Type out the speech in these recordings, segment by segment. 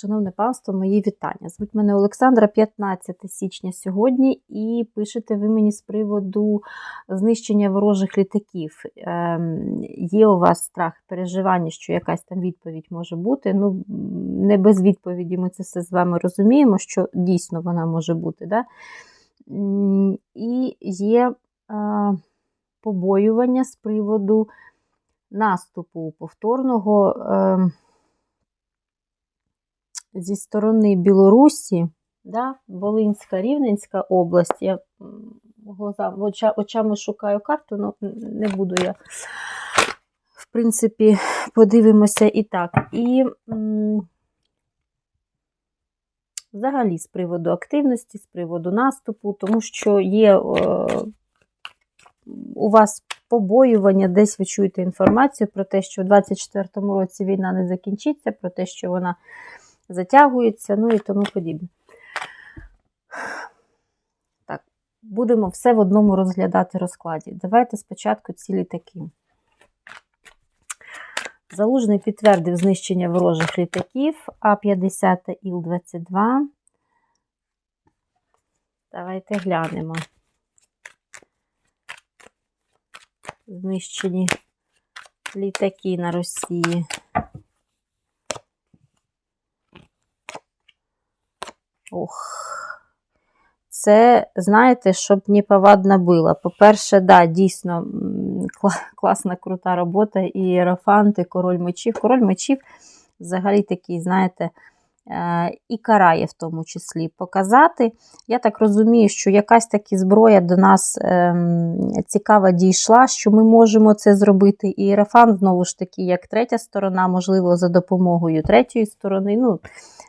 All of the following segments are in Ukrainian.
Шановне панство, мої вітання. Звуть мене Олександра, 15 січня сьогодні, і пишете ви мені з приводу знищення ворожих літаків. Ем, є у вас страх, переживання, що якась там відповідь може бути. Ну, не без відповіді ми це все з вами розуміємо, що дійсно вона може бути. Да? І є е, побоювання з приводу наступу повторного. Зі сторони Білорусі, да, Волинська, Рівненська область. Я м, оча, очами шукаю карту, але не буду я. В принципі, подивимося і так. І м, взагалі з приводу активності, з приводу наступу, тому що є е, у вас побоювання, десь ви чуєте інформацію про те, що в 2024 році війна не закінчиться, про те, що вона затягується, ну і тому подібне. Так, будемо все в одному розглядати розкладі. Давайте спочатку ці літаки. Залужний підтвердив знищення ворожих літаків А-50 та Іл-22. Давайте глянемо. Знищені літаки на Росії. Ох. Це, знаєте, щоб не повадно було. По-перше, да, дійсно класна, крута робота. І Єрофант, і король мечів. Король мечів взагалі такий, знаєте, е, і карає в тому числі показати. Я так розумію, що якась таки зброя до нас ем, цікава дійшла, що ми можемо це зробити. І Єрофант, знову ж таки, як третя сторона, можливо, за допомогою третьої сторони, ну,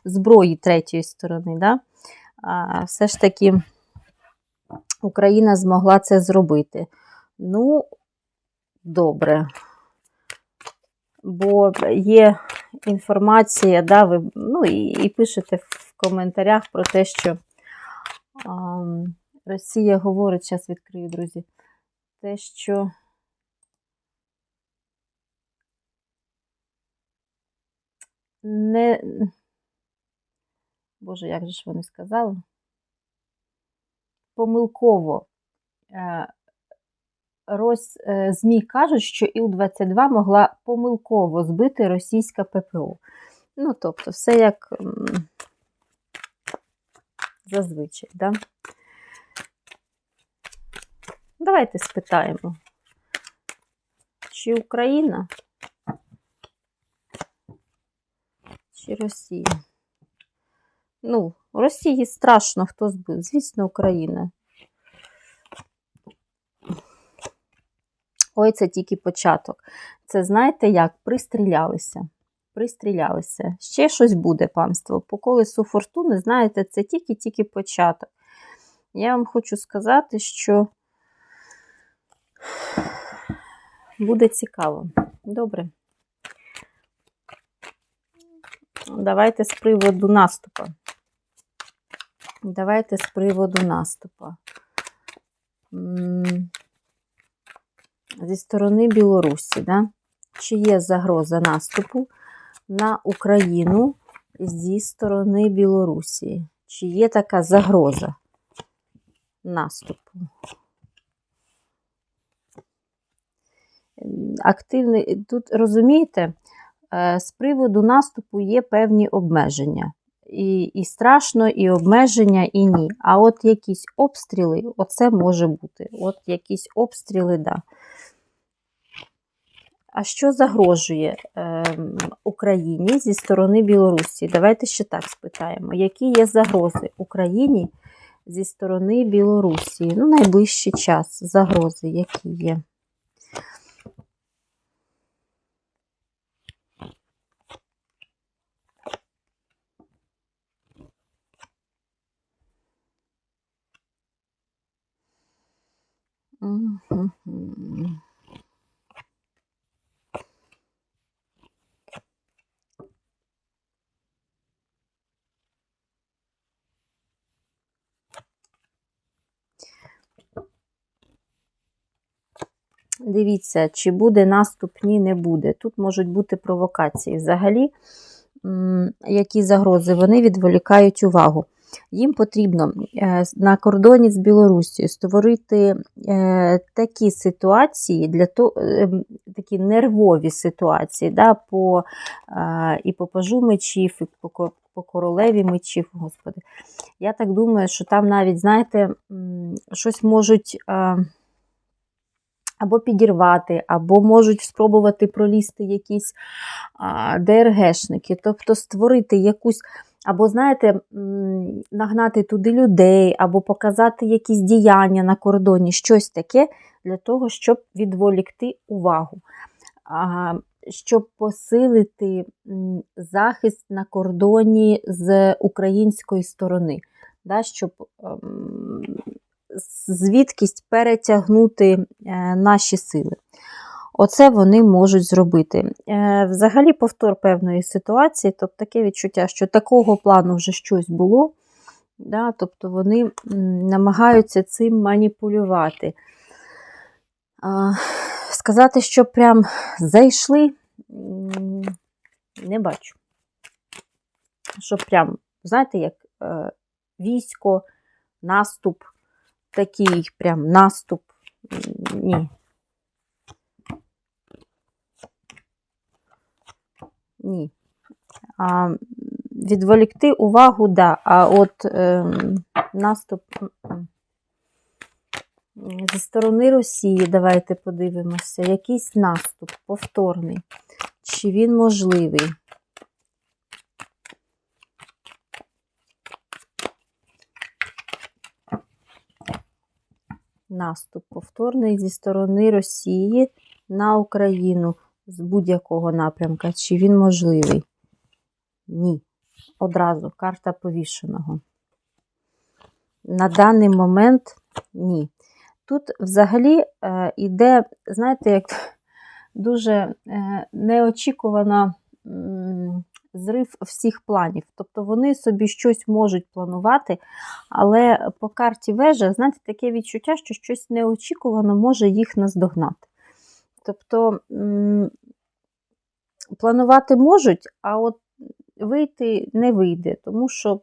зброї третьої сторони. Да? А, все ж таки Україна змогла це зробити. Ну, добре. Бо є інформація, да, ви ну, і, і пишете в коментарях про те, що а, Росія говорить, зараз відкрию, друзі, те, що не. Боже, як же ж вони сказали? Помилково. Е, Рос, е, ЗМІ кажуть, що Іл-22 могла помилково збити російська ППО. Ну, тобто, все як зазвичай, да? Давайте спитаємо, чи Україна, чи Росія? Ну, Росії страшно, хто збив. Звісно, Україна. Ой, це тільки початок. Це знаєте як? Пристрілялися. Пристрілялися. Ще щось буде, панство. По колесу фортуни, знаєте, це тільки-тільки початок. Я вам хочу сказати, що буде цікаво. Добре. Давайте з приводу наступу. Давайте з приводу наступу. Зі сторони Білорусі, да? чи є загроза наступу на Україну зі сторони Білорусі? Чи є така загроза наступу? Активний, тут розумієте, е, з приводу наступу є певні обмеження. І, і страшно, і обмеження, і ні. А от якісь обстріли, оце може бути. От якісь обстріли, да. А що загрожує е, Україні зі сторони Білорусі? Давайте ще так спитаємо. Які є загрози Україні зі сторони Білорусі? Ну, найближчий час загрози, які є? Дивіться, чи буде наступ, ні, не буде. Тут можуть бути провокації. Взагалі, які загрози, вони відволікають увагу. Їм потрібно е, на кордоні з Білорусією створити е, такі ситуації, для то, е, такі нервові ситуації, да, по, і по пажу мечів, і по, по королеві мечів, господи. Я так думаю, що там навіть, знаєте, щось можуть або підірвати, або можуть спробувати пролізти якісь а, ДРГшники, тобто створити якусь, або, знаєте, нагнати туди людей, або показати якісь діяння на кордоні, щось таке для того, щоб відволікти увагу. Щоб посилити захист на кордоні з української сторони, щоб ем, звідкись перетягнути е, наші сили. Оце вони можуть зробити. Е, Взагалі, повтор певної ситуації, тобто таке відчуття, що такого плану вже щось було, да, тобто вони намагаються цим маніпулювати. Сказати, що прям зайшли, не бачу. Що прям, знаєте, як е, військо, наступ, такий прям наступ. Ні. Ні. А, відволікти увагу, да. А от ем, наступ. Зі сторони Росії, давайте подивимося, якийсь наступ повторний. Чи він можливий? Наступ повторний зі сторони Росії на Україну з будь-якого напрямка. Чи він можливий? Ні. Одразу карта повішеного. На даний момент ні. Тут взагалі е, іде, знаєте, як дуже е, неочікувано м, зрив всіх планів. Тобто вони собі щось можуть планувати, але по карті вежа, знаєте, таке відчуття, що щось неочікувано може їх наздогнати. Тобто планувати можуть, а от вийти не вийде, тому що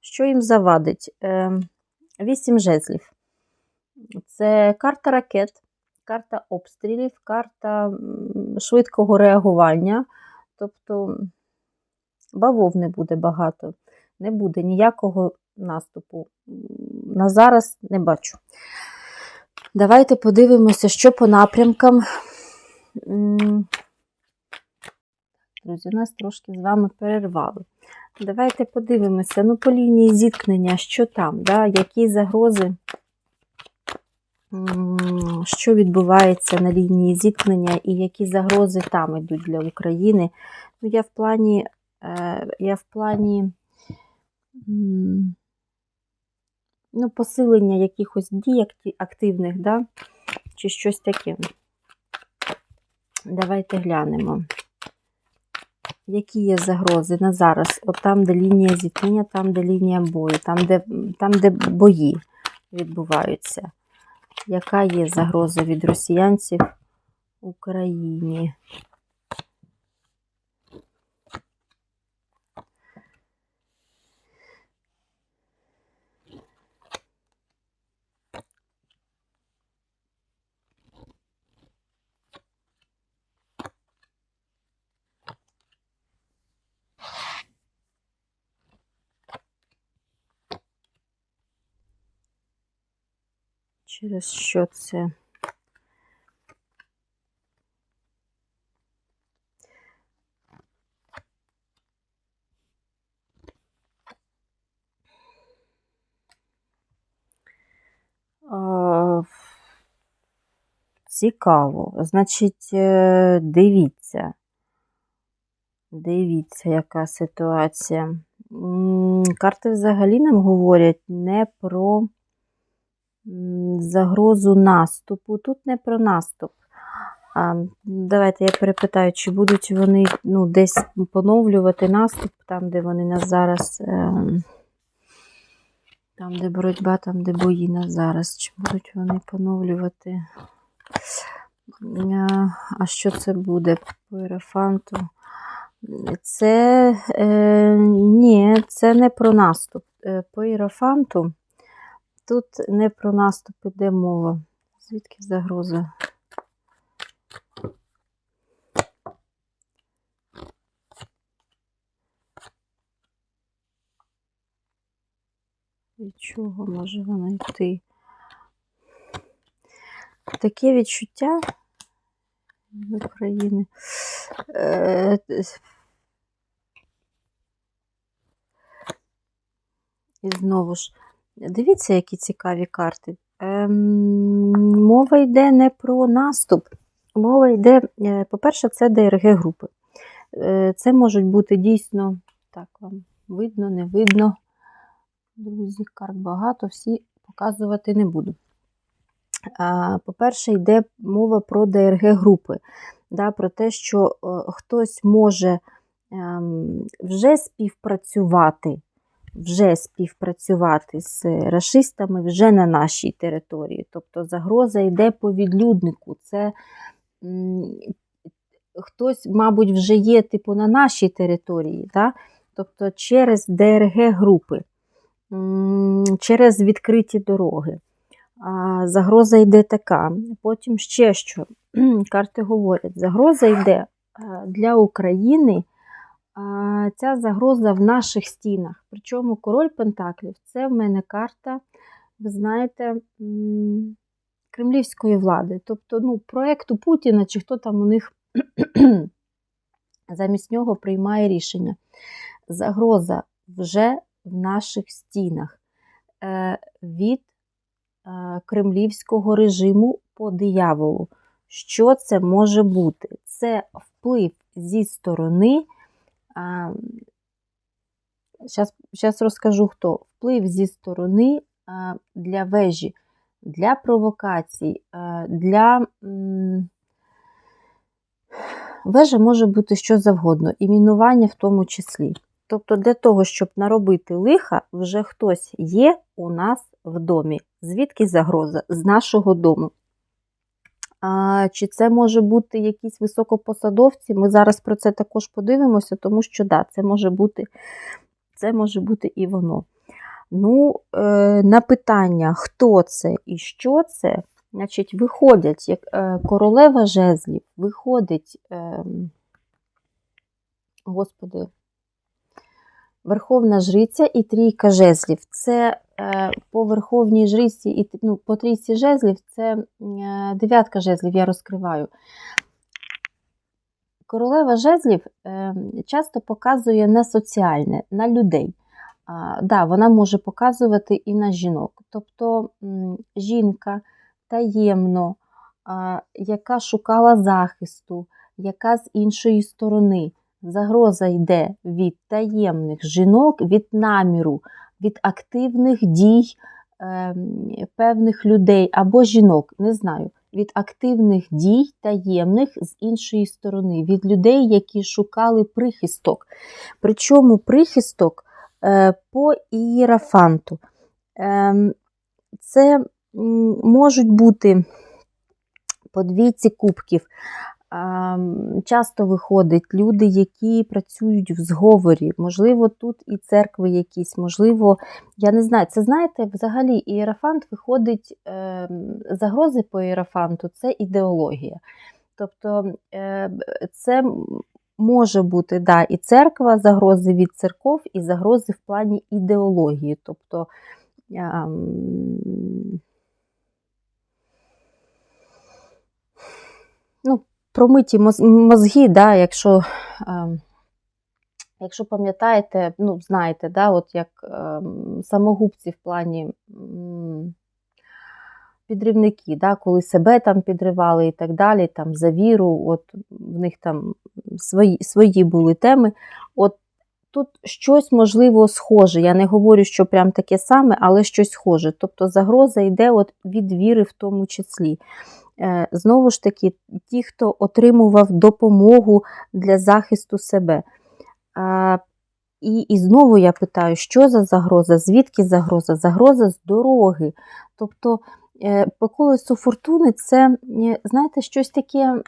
що їм завадить? Е, Вісім жезлів. Це карта ракет, карта обстрілів, карта швидкого реагування. Тобто бавов не буде багато, не буде ніякого наступу. На зараз не бачу. Давайте подивимося, що по напрямкам. Друзі, нас трошки з вами перервали. Давайте подивимося, ну, по лінії зіткнення, що там, да? які загрози, що відбувається на лінії зіткнення і які загрози там йдуть для України. Ну, я в плані, е, я в плані ну, посилення якихось дій активних, да? чи щось таке. Давайте глянемо. Які є загрози на зараз? От там, де лінія зіткнення, там, де лінія бою, там, де, там, де бої відбуваються. Яка є загроза від росіянців Україні? Через що це? Цікаво. Значить, е, дивіться. Дивіться, яка ситуація. Карти взагалі нам говорять не про загрозу наступу. Тут не про наступ. А, давайте я перепитаю, чи будуть вони ну, десь поновлювати наступ, там, де вони нас зараз. ем, Там, де боротьба, там, де бої нас зараз. Чи будуть вони поновлювати? А що це буде по іерофанту? Це е, ні, це не про наступ. Е, По іерофанту тут не про наступ іде мова. Звідки загроза? Від чого може вона йти? Таке відчуття України. Е, І знову ж, дивіться, які цікаві карти. Ем, мова йде не про наступ. Мова йде, е, по-перше, це ДРГ групи. Е, Це можуть бути дійсно, так, вам видно, не видно. Друзі, карт багато, всі показувати не буду. По-перше, йде мова про ДРГ групи, да, про те, що е, хтось може ем, вже співпрацювати, вже співпрацювати з рашистами вже на нашій території. Тобто загроза йде по відлюднику. Це хтось, мабуть, вже є типу на нашій території, да? тобто через ДРГ групи, м, через відкриті дороги. Загроза йде така. Потім ще що карти говорять: загроза йде для України. Ця загроза в наших стінах. Причому король Пентаклів це в мене карта, ви знаєте, кремлівської влади. Тобто, ну, проекту Путіна, чи хто там у них замість нього приймає рішення. Загроза вже в наших стінах е, від е, кремлівського режиму по дияволу. Що це може бути? Це вплив зі сторони. Зараз розкажу хто. Вплив зі сторони для вежі, для провокацій, для. Вежа може бути що завгодно, і мінування в тому числі. Тобто, для того, щоб наробити лиха, вже хтось є у нас в домі. Звідки загроза? З нашого дому. Чи це може бути якісь високопосадовці? Ми зараз про це також подивимося, тому що да, це може бути, це може бути і воно. Ну, е, на питання, хто це і що це, значить, виходять, як е, королева жезлів, виходить, е, господи, Верховна Жриця і трійка жезлів. Це по Верховній Жриці і ну, по трійці жезлів це е, дев'ятка жезлів, я розкриваю. Королева жезлів е, часто показує на соціальне, на людей. Да, Вона може показувати і на жінок. Тобто жінка таємно, яка шукала захисту, яка з іншої сторони. Загроза йде від таємних жінок, від наміру, від активних дій е, певних людей або жінок, не знаю, від активних дій таємних з іншої сторони, від людей, які шукали прихисток. Причому прихисток е, по ієрафанту. Е, це можуть бути по двійці кубків. Часто виходять люди, які працюють в зговорі, можливо, тут і церкви якісь, можливо, я не знаю. Це знаєте, взагалі ієрафант виходить, е, загрози по ієрафанту це ідеологія. Тобто е, це може бути да, і церква, загрози від церков, і загрози в плані ідеології. Тобто ну, промиті мозги, да, якщо е, якщо пам'ятаєте, ну, знаєте, да, от як е, самогубці в плані підривники, да, коли себе там підривали і так далі, там за віру, от в них там свої, свої були теми. От Тут щось можливо схоже. Я не говорю, що прям таке саме, але щось схоже. Тобто загроза йде от від віри в тому числі. Е, знову ж таки, ті, хто отримував допомогу для захисту себе. І і знову я питаю, що за загроза, звідки загроза? Загроза з дороги. Тобто Е, По колесу фортуни це, знаєте, щось таке.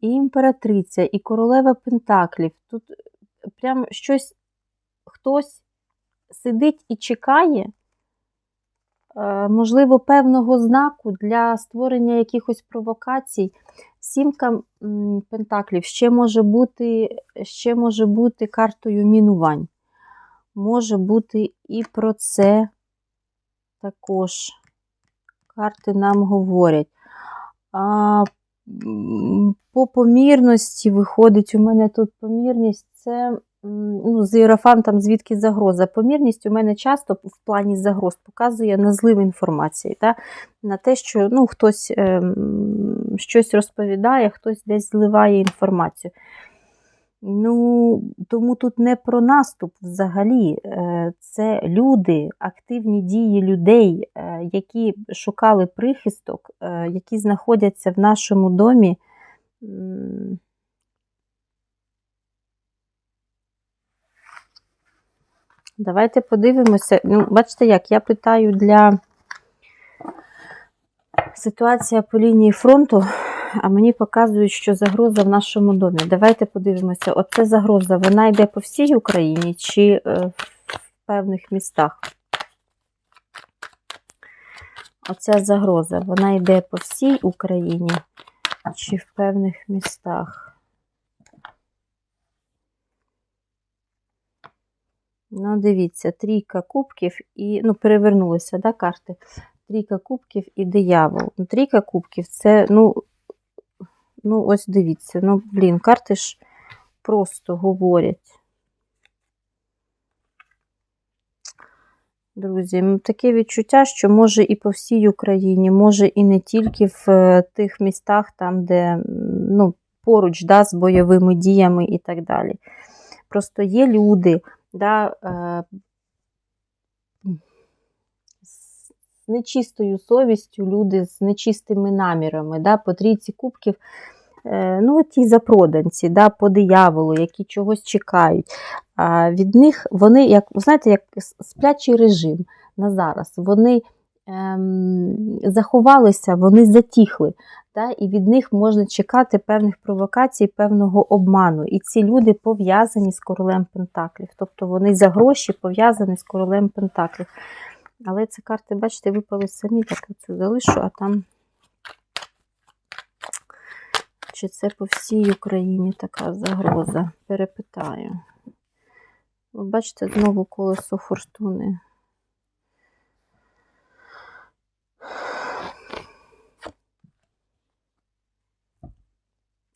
І імператриця, і королева Пентаклів. Тут прям щось хтось сидить і чекає, е, можливо, певного знаку для створення якихось провокацій. Сімка Пентаклів ще може бути, ще може бути картою мінувань. Може бути і про це також карти нам говорять. А, по помірності виходить, у мене тут помірність це ну, з іерофантом, звідки загроза. Помірність у мене часто в плані загроз показує на злив інформації, та? на те, що ну, хтось е, щось розповідає, хтось десь зливає інформацію. Ну, тому тут не про наступ взагалі. Е, Це люди, активні дії людей, е, які шукали прихисток, е, які знаходяться в нашому домі. Давайте подивимося. Ну, бачите, як я питаю для ситуація по лінії фронту, а мені показують, що загроза в нашому домі. Давайте подивимося, оце загроза, вона йде по всій Україні чи е, в певних містах? Оця загроза, вона йде по всій Україні чи в певних містах? Ну, дивіться, трійка кубків і, ну, перевернулися, да, карти. Трійка кубків і диявол. Ну, трійка кубків це, ну, ну, ось дивіться, ну, блін, карти ж просто говорять. Друзі, таке відчуття, що може і по всій Україні, може і не тільки в е, тих містах, там, де ну, поруч да, з бойовими діями і так далі. Просто є люди, да, е, з нечистою совістю, люди з нечистими намірами, да, по трійці кубків, ну, ті запроданці, да, по дияволу, які чогось чекають. Від них вони, як, знаєте, як сплячий режим на зараз. Вони ем, заховалися, вони затихли. Та, і від них можна чекати певних провокацій, певного обману. І ці люди пов'язані з королем Пентаклів. Тобто вони за гроші пов'язані з королем Пентаклів. Але ці карти, бачите, випали самі, так оцю залишу, а там. Чи це по всій Україні така загроза? Перепитаю. Ви бачите, знову колесо фортуни.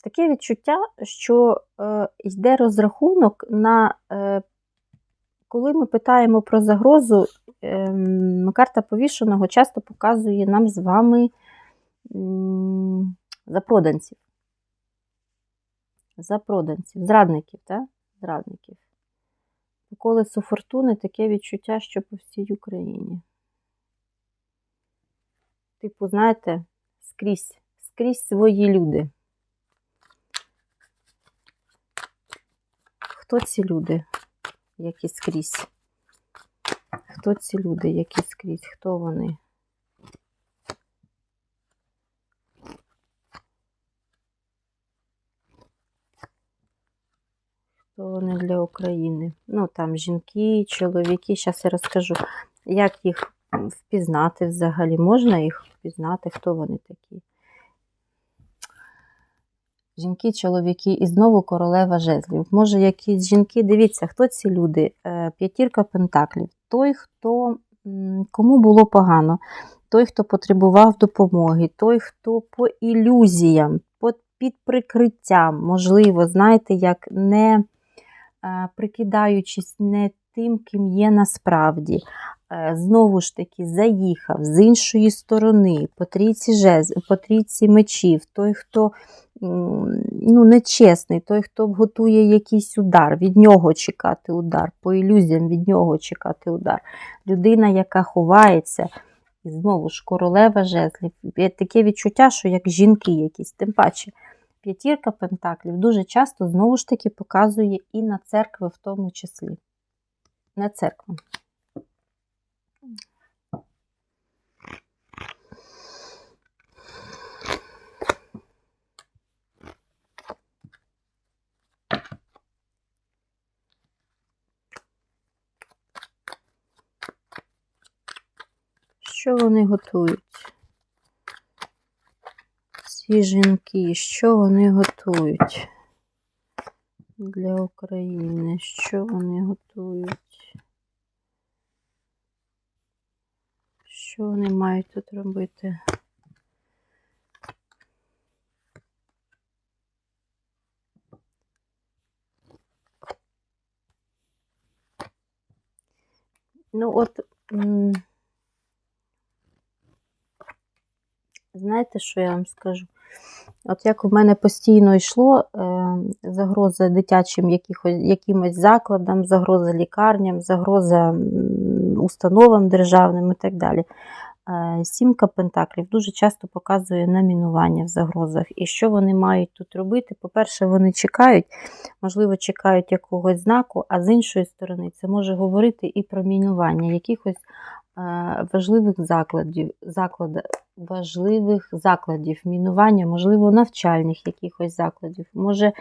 Таке відчуття, що е, йде розрахунок на е, коли ми питаємо про загрозу, ем, карта повішеного часто показує нам з вами м, запроданців. Запроданців, зрадників, так? Зрадників. По колесу фортуни таке відчуття, що по всій Україні. Типу, знаєте, скрізь, скрізь свої люди. Хто ці люди, які скрізь? Хто ці люди, які скрізь? Хто вони? Хто вони для України? Ну, там жінки, чоловіки. Зараз я розкажу, як їх впізнати взагалі. Можна їх впізнати, хто вони такі? Жінки, чоловіки і знову королева жезлів. Може, якісь жінки, дивіться, хто ці люди? Е, П'ятірка пентаклів. Той, хто кому було погано, той, хто потребував допомоги, той, хто по ілюзіям, під прикриттям, можливо, знаєте, як не прикидаючись не тим, ким є насправді. Е, Знову ж таки, заїхав з іншої сторони, по трійці, жез, по трійці мечів, той, хто ну, нечесний, той, хто готує якийсь удар, від нього чекати удар, по ілюзіям від нього чекати удар. Людина, яка ховається, і знову ж королева жезлів. Таке відчуття, що як жінки якісь, тим паче. П'ятірка пентаклів дуже часто знову ж таки показує і на церкви в тому числі. На церкву. Що вони готують? Ці жінки, що вони готують для України? Що вони готують? Що вони мають тут робити? Ну, от, знаєте, що я вам скажу? От як у мене постійно йшло е, загроза дитячим якимось закладам, загроза лікарням, загроза установам державним і так далі. Е, Сімка пентаклів дуже часто показує намінування в загрозах. І що вони мають тут робити? По-перше, вони чекають, можливо, чекають якогось знаку, а з іншої сторони, це може говорити і про мінування якихось важливих закладів, заклад, важливих закладів, мінування, можливо, навчальних якихось закладів. Може,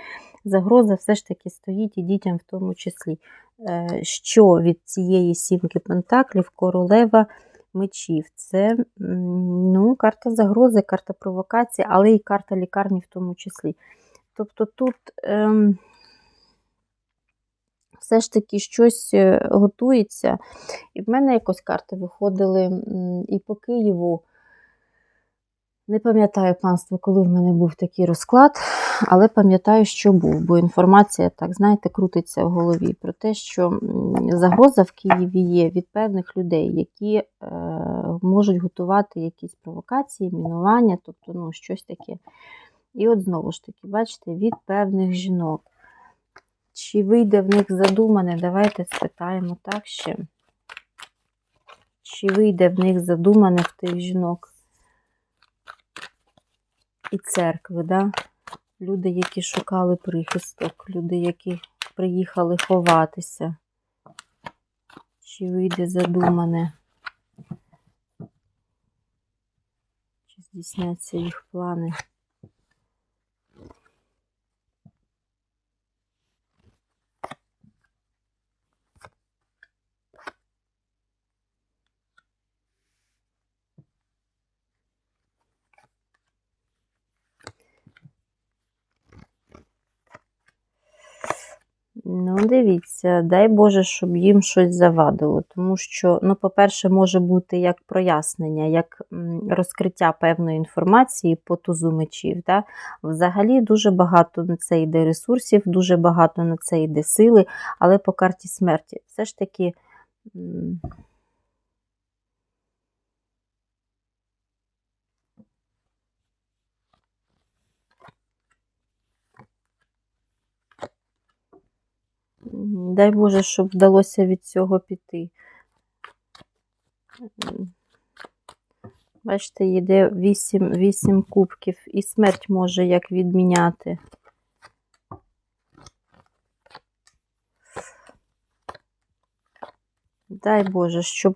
загроза все ж таки стоїть і дітям в тому числі. Е, Що від цієї сімки пентаклів королева мечів? Це ну, карта загрози, карта провокації, але і карта лікарні в тому числі. Тобто тут. Ем, все ж таки щось е, готується. І в мене якось карти виходили і по Києву. Не пам'ятаю панство, коли в мене був такий розклад, але пам'ятаю, що був, бо інформація, так, знаєте, крутиться в голові про те, що загроза в Києві є від певних людей, які е, можуть готувати якісь провокації, мінування, тобто ну, щось таке. І от знову ж таки, бачите, від певних жінок. Чи вийде в них задумане? Давайте спитаємо так ще. Чи вийде в них задумане в тих жінок? І церкви, да? Люди, які шукали прихисток, люди, які приїхали ховатися. Чи вийде задумане? Чи здійсняться їх плани? Ну, дивіться, дай Боже, щоб їм щось завадило. Тому що, ну, по-перше, може бути як прояснення, як розкриття певної інформації по тузу мечів. Да? Взагалі дуже багато на це йде ресурсів, дуже багато на це йде сили, але по карті смерті все ж таки. Дай Боже, щоб вдалося від цього піти. Бачите, йде 8, 8 кубків, і смерть може як відміняти. Дай Боже, щоб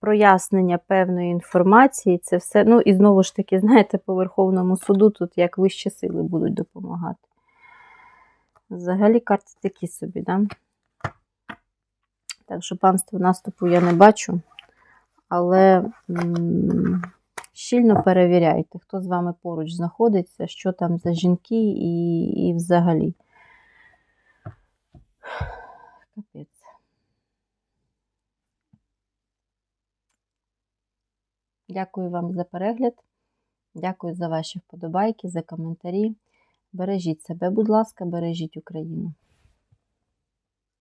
прояснення певної інформації, це все. Ну, і знову ж таки, знаєте, по Верховному суду тут як вищі сили будуть допомагати. Взагалі карти такі собі, да? Так що панство наступу я не бачу, але м, щільно перевіряйте, хто з вами поруч знаходиться, що там за жінки і, і взагалі. Капець. Дякую вам за перегляд. Дякую за ваші вподобайки, за коментарі. Бережіть себе, будь ласка, бережіть Україну.